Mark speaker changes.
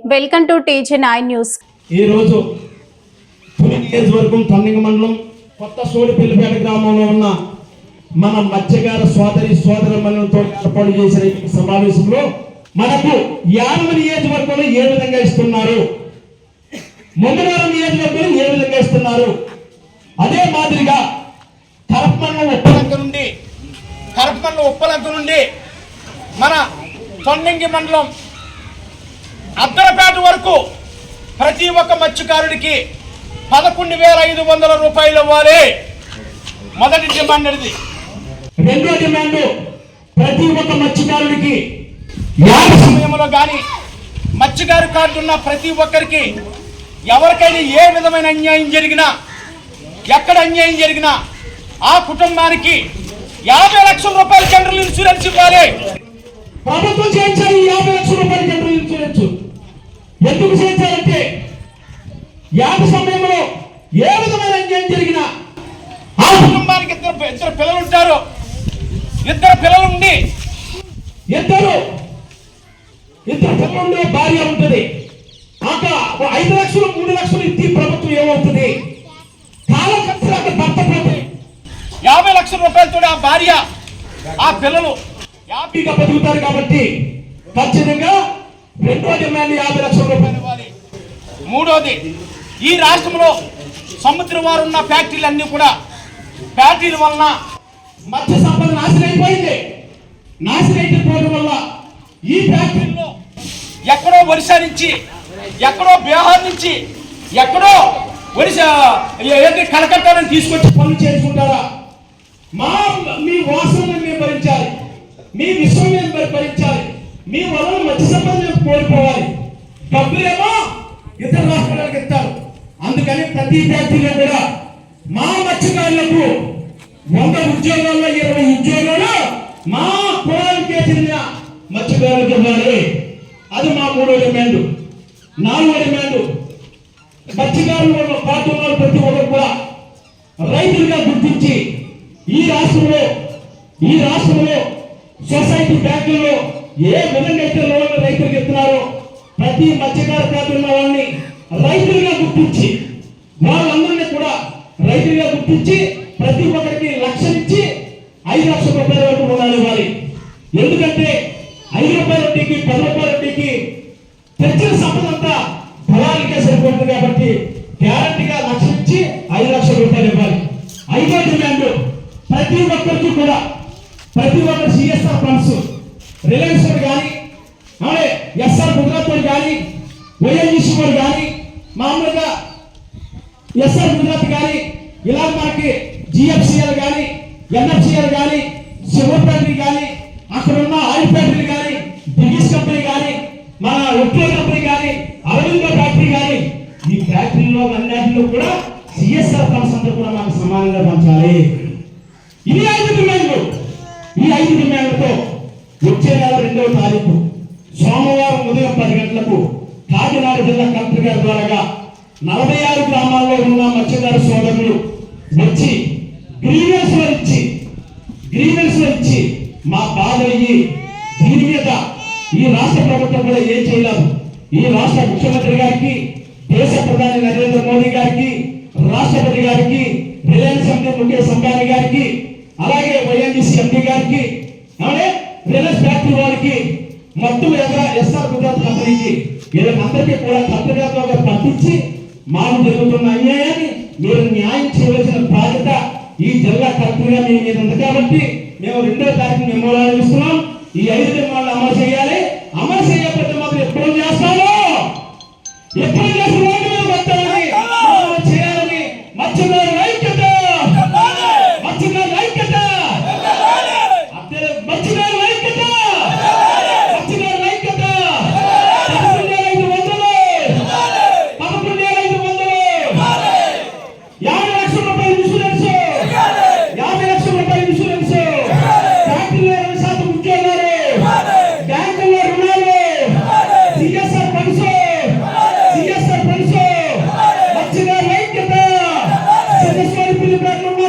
Speaker 1: Welcome to TG nine news.
Speaker 2: ఈ రోజు పులి నియోజకవర్గం తన్నింగ మండలం కొత్త సోడిపల్లిపేట గ్రామంలో ఉన్న మన మధ్యగార సోదరి సోదర మండలంతో ఏర్పాటు చేసిన సమావేశంలో మనకు యాదవ నియోజకవర్గంలో ఏ విధంగా ఇస్తున్నారు? ముందుగారం నియోజకవర్గంలో ఏ విధంగా ఇస్తున్నారు? అదే మాదిరిగా కరపమన్న ఉప్పలంక నుండి కరపమన్న ఉప్పలంక నుండి మన తొన్నింగి మండలం అద్దరపేట వరకు ప్రతి ఒక్క మత్స్యకారుడికి పదకొండు వేల ఐదు వందల రూపాయలు ఇవ్వాలి. మొదటి డిమాండ్ అనేది. రెండో డిమాండ్ ప్రతి ఒక్క మత్స్యకారుడికి. యాగ సమయంలో కానీ మత్స్యకారు కార్డు ఉన్న ప్రతి ఒక్కరికి ఎవరికైనా ఏ విధమైన అన్యాయం జరిగినా ఎక్కడ అన్యాయం జరిగినా ఆ కుటుంబానికి యాభై లక్షల రూపాయల జనరల్ ఇన్సూరెన్స్ ఇవ్వాలి. ప్రభుత్వం చేయించాలి యాభై లక్షల రూపాయల జనరల్ ఇన్సూరెన్స్. ఎందుకు చేయించాలంటే యాగ సమయంలో ఏ విధమైన అన్యాయం జరిగినా ఆ కుటుంబానికి ఇద్దరు ఇద్దరు పిల్లలు ఉంటారు. పిల్లలు ఉండి ఇద్దరు. ఇద్దరు పిల్లలు ఉండే భార్య ఉంటుంది. ఓ ఐదు లక్షలు మూడు లక్షలు ఇచ్చి ప్రభుత్వం ఏమవుతుంది? కాలం ఖర్చులకు భర్త పోతే యాభై లక్షల రూపాయలతో ఆ భార్య ఆ పిల్లలు హ్యాపీగా బతుకుతారు కాబట్టి ఖచ్చితంగా రెండో డిమాండ్ యాభై లక్షల రూపాయలు ఇవ్వాలి. మూడోది ఈ రాష్ట్రంలో సముద్రం వారు ఉన్న ఫ్యాక్టరీలు అన్ని కూడా ఫ్యాక్టరీల వలన మత్స్య సంపద నాశనం అయిపోయింది. అయిపోవడం వల్ల ఈ ఫ్యాక్టరీలో ఎక్కడో ఒరిస్సా నుంచి ఎక్కడో బీహార్ నుంచి ఎక్కడో ఒరిస్సా ఏంటి కలకత్తా నుంచి తీసుకొచ్చి పనులు చేసుకుంటారా? మా మీ వాసనలు మేము భరించాలి. మీ విశ్వం మేము భరించాలి. మీ వలన మత్స్య సంపద మేము కోల్పోవాలి. డబ్బులేమో ఇతర రాష్ట్రాలకు ఇస్తారు. అందుకని ప్రతి ఫ్యాక్టరీలో కూడా మా మత్స్యకారులకు వంద ఉద్యోగాల్లో ఇరవై ఉద్యోగాలు మా కులానికే చెందిన మత్స్యకారులకు ఇవ్వాలి. అది మా మూడో డిమాండ్. నాలుగో డిమాండ్. మత్స్యకారులు పాటు వాళ్ళు ప్రతి ఒక్కరు కూడా రైతులుగా గుర్తించి ఈ రాష్ట్రంలో ఈ రాష్ట్రంలో సొసైటీ బ్యాంకుల్లో ఏ విధంగా అయితే లోన్లు రైతులకు ఇస్తున్నారో ప్రతి మత్స్యకార ఖాతా ఉన్న వాళ్ళని రైతులుగా గుర్తించి వాళ్ళందరినీ కూడా రైతులుగా గుర్తించి ప్రతి ఒక్కరి లక్షలు ఇచ్చి ఐదు లక్షల రూపాయల వరకు రుణాలు ఇవ్వాలి ఎందుకంటే ఐదు రూపాయల వడ్డీకి పది రూపాయల వడ్డీకి తెచ్చిన సంపద అంతా ఫలానికే సరిపోతుంది కాబట్టి గ్యారంటీగా లక్ష ఇచ్చి ఐదు లక్షల రూపాయలు ఇవ్వాలి. ఐదో డిమాండ్ ప్రతి ఒక్కరికి కూడా ప్రతి ఒక్కరు సిఎస్ఆర్ ఫండ్స్ రిలయన్స్ కానీ అలాగే ఎస్ఆర్ గుజరాత్ వారు కానీ వైఎన్జిసి వారు కానీ మామూలుగా ఎస్ఆర్ గుజరాత్ కానీ ఇలా మనకి జిఎఫ్సిఎల్ కానీ ఎన్ఎఫ్సిఎల్ కానీ సివర్ కానీ మన కంపెనీ కానీ అరవింద ఫ్యాక్టరీ కానీ ఈ ఫ్యాక్టరీలో అన్నింటిలో కూడా సిఎస్ఆర్ ఫండ్స్ అంతా కూడా మనకు సమానంగా పంచాలి. ఇది ఐదు డిమాండ్లు ఈ ఐదు డిమాండ్లతో వచ్చే నెల రెండవ తారీఖు సోమవారం ఉదయం పది గంటలకు కాకినాడ జిల్లా కలెక్టర్ గారి ద్వారా నలభై ఆరు గ్రామాల్లో ఉన్న మత్స్యకార సోదరులు వచ్చి గ్రీవెన్స్ ఇచ్చి గ్రీవెన్స్ ఇచ్చి మా బాధ అయ్యి దీని మీద ఈ రాష్ట్ర ప్రభుత్వం కూడా ఏం చేయలేదు ఈ రాష్ట్ర ముఖ్యమంత్రి గారికి దేశ ప్రధాని నరేంద్ర మోడీ గారికి రాష్ట్రపతి గారికి రిలయన్స్ ఎంపీ ముఖేష్ అంబానీ గారికి అలాగే వైఎన్డిసి ఎంపీ గారికి రిలయన్స్ ఫ్యాక్టరీ వారికి మొత్తం ఎస్ఆర్ గుజరాత్ కంపెనీకి వీళ్ళకందరికీ కూడా కర్తవ్యంగా పట్టించి మాకు జరుగుతున్న అన్యాయాన్ని మీరు న్యాయం చేయవలసిన బాధ్యత ఈ జిల్లా కలెక్టర్గా మీ మీద ఉంది. కాబట్టి మేము రెండో తారీఖు మేము ఇస్తున్నాం. ఈ Bíblia ilumina.